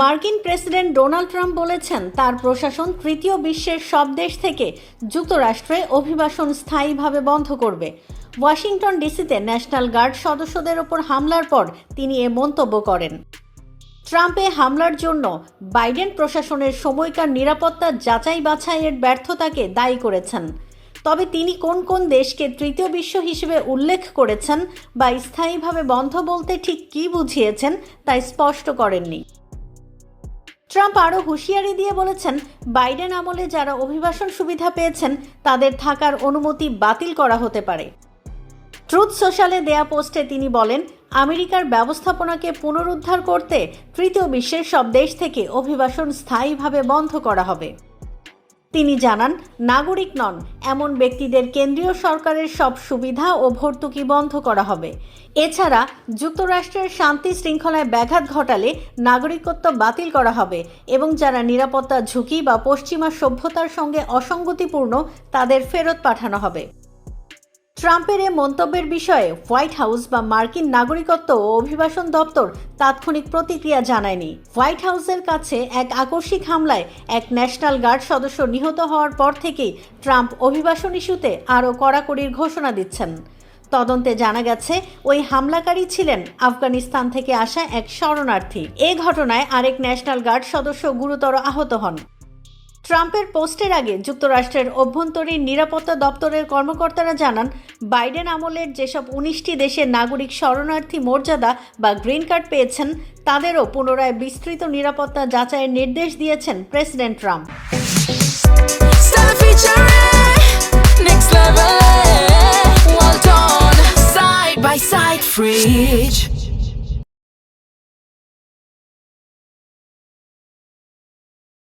মার্কিন president Donald Trump বলেছেন, তার প্রশাসন তৃতীয় বিশ্বের সব দেশ থেকে যুক্তরাষ্ট্রে অভিবাসন স্থায়ীভাবে বন্ধ করবে। ওয়াশিংটন ডিসিতে ন্যাশনাল গার্ড সদস্যদের ওপর হামলার পর তিনি এ মন্তব্য করেন। ট্রাম্পে হামলার জন্য বাইডেন প্রশাসনের সময়কার নিরাপত্তা যাচাই বাছাইয়ের ব্যর্থতাকে দায়ী করেছেন। তবে তিনি কোন কোন দেশকে তৃতীয় বিশ্ব হিসেবে উল্লেখ করেছেন বা স্থায়ীভাবে বন্ধ বলতে ঠিক কী বুঝিয়েছেন তা স্পষ্ট করেননি। ট্রাম্প আরও হুঁশিয়ারি দিয়ে বলেছেন, বাইডেন আমলে যারা অভিবাসন সুবিধা পেয়েছেন, তাদের থাকার অনুমতি বাতিল করা হতে পারে। ট্রুথ সোশ্যালে দেয়া পোস্টে তিনি বলেন, আমেরিকার ব্যবস্থাপনাকে পুনরুদ্ধার করতে তৃতীয় বিশ্বের সব দেশ থেকে অভিবাসন স্থায়ীভাবে বন্ধ করা হবে। তিনি জানান, নাগরিক নন, এমন ব্যক্তিদের কেন্দ্রীয় সরকারের সব সুবিধা ও ভর্তুকি বন্ধ করা হবে। এছাড়া, যুক্তরাষ্ট্রের শান্তি শৃঙ্খলায় ব্যাঘাত ঘটালে নাগরিকত্ব বাতিল করা হবে এবং যারা নিরাপত্তা ঝুঁকি বা পশ্চিমা সভ্যতার সঙ্গে অসঙ্গতিপূর্ণ, তাদের ফেরত পাঠানো হবে। ট্রাম্পের এ মন্তব্যের বিষয়ে হোয়াইট হাউস বা মার্কিন নাগরিকত্ব ও অভিবাসন দপ্তর তাৎক্ষণিক প্রতিক্রিয়া জানায়নি। হোয়াইট হাউসের কাছে এক আকস্মিক হামলায় এক ন্যাশনাল গার্ড সদস্য নিহত হওয়ার পর থেকেই ট্রাম্প অভিবাসন ইস্যুতে আরও কড়াকড়ির ঘোষণা দিচ্ছেন। তদন্তে জানা গেছে, ওই হামলাকারী ছিলেন আফগানিস্তান থেকে আসা এক শরণার্থী। এ ঘটনায় আরেক ন্যাশনাল গার্ড সদস্য গুরুতর আহত হন। ট্রাম্পের পোস্টের আগে যুক্তরাষ্ট্রের অভ্যন্তরীণ নিরাপত্তা দপ্তরের কর্মকর্তারা জানান, বাইডেন আমলের যেসব উনিশটি দেশের নাগরিক শরণার্থী মর্যাদা বা গ্রিন কার্ড পেয়েছেন, তাদেরও পুনরায় বিস্তৃত নিরাপত্তা যাচাইয়ের নির্দেশ দিয়েছেন প্রেসিডেন্ট ট্রাম্প fridge.